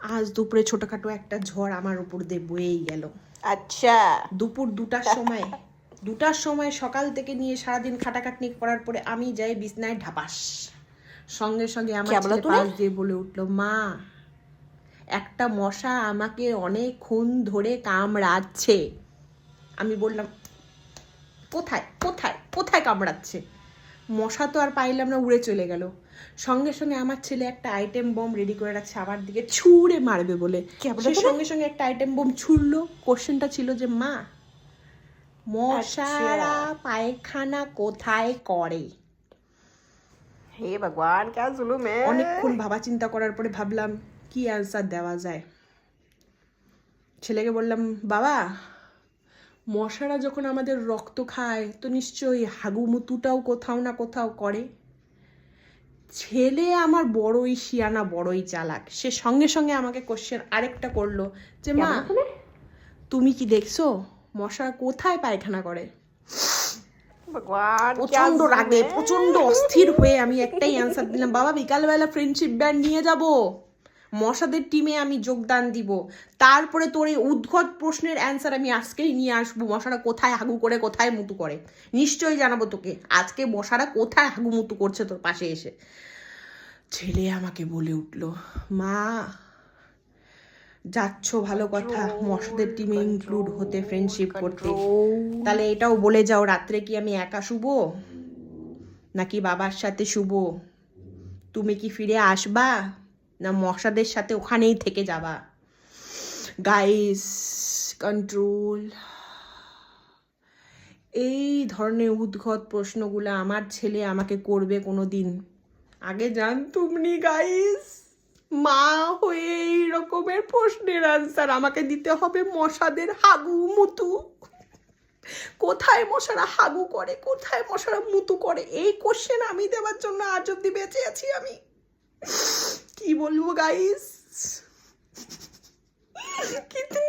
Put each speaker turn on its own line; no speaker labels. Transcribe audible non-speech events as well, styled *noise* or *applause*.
আজ দুপুরে ছোটখাটো একটা ঝড় আমার উপর দিয়ে বয়েই গেল।
আচ্ছা।
দুপুর দুটার সময় দুটার সময় সকাল থেকে নিয়ে সারাদিন খাটাখাটনি করার পরে আমি যাই বিছনায় ঢাপাস। সঙ্গে সঙ্গে আমার ছেলে পাশ দিয়ে বলে উঠল মা একটা মশা আমাকে অনেকক্ষণ ধরে কামড়াচ্ছে। আমি বললাম কোথায়? কোথায়? কোথায় কামড়াচ্ছে? মশা তো আর পাইলাম না উড়ে চলে গেল। সঙ্গে সঙ্গে আমার ছেলে একটা আইটেম বোম রেডি করে রাখছে আমার দিকে ছুঁড়ে মারবে বলে। সঙ্গে সঙ্গে একটা আইটেম বোম ছুড়লো কোশ্চেনটা ছিল যে মা মশারা আচ্ছা। পায়খানা কোথায় করে?
হে ভগবান ক্যা জুলুম
অনেকক্ষণ ভাবা চিন্তা করার পরে ভাবলাম কি অ্যান্সার দেওয়া যায়? ছেলেকে বললাম বাবা মশারা যখন আমাদের রক্ত খায় তো নিশ্চয়ই হাগুমুতুটাও কোথাও না কোথাও করে। ছেলে আমার বড়ই শিয়ানা বড়ই চালাক। সে সঙ্গে সঙ্গে আমাকে কোশ্চেন আরেকটা করল যে মা তুমি? কি দেখছ? মশা কোথায় পায়খানা করে?
প্রচণ্ড
রাগে প্রচণ্ড অস্থির হয়ে আমি একটাই অ্যান্সার দিলাম বাবা বিকালবেলা ফ্রেন্ডশিপ ব্যান্ড নিয়ে যাব। মশাদের টিমে আমি যোগদান দিব। তারপরে তোর এই উদ্ভট প্রশ্নের অ্যান্সার আমি আজকেই নিয়ে আসব। মশারা কোথায় হাগু করে, কোথায় মুতু করে? নিশ্চয়ই জানাব তোকে। আজকে মশারা কোথায় হাগু মুতু করছে তোর পাশে এসে? ছেলে আমাকে বলে উঠল, মা, যাচ্ছ ভালো কথা। মশাদের টিমে ইনক্লুড হতে ফ্রেন্ডশিপ করতে। তাহলে এটাও বলে যাও, রাত্রে কি আমি একা শুব? নাকি বাবার সাথে শুব? তুমি কি ফিরে আসবা? না, মশাদের সাথে ওখানেই থেকে যাবা। গাইস কন্ট্রোল এই ধরনের উদ্ঘট প্রশ্নগুলো আমার ছেলে আমাকে করবে কোনো দিন আগে জানতুম নি গাইস মা হয়ে এই রকমের প্রশ্নের আনসার আমাকে দিতে হবে মশাদের হাগু মুতু। কোথায় মশারা হাগু করে, কোথায় মশারা মুতু করে? এই কোশ্চেন আমি দেওয়ার জন্য আজ অব্দি বেঁচে আছি আমি। বলব গাইস *laughs* কিন্তু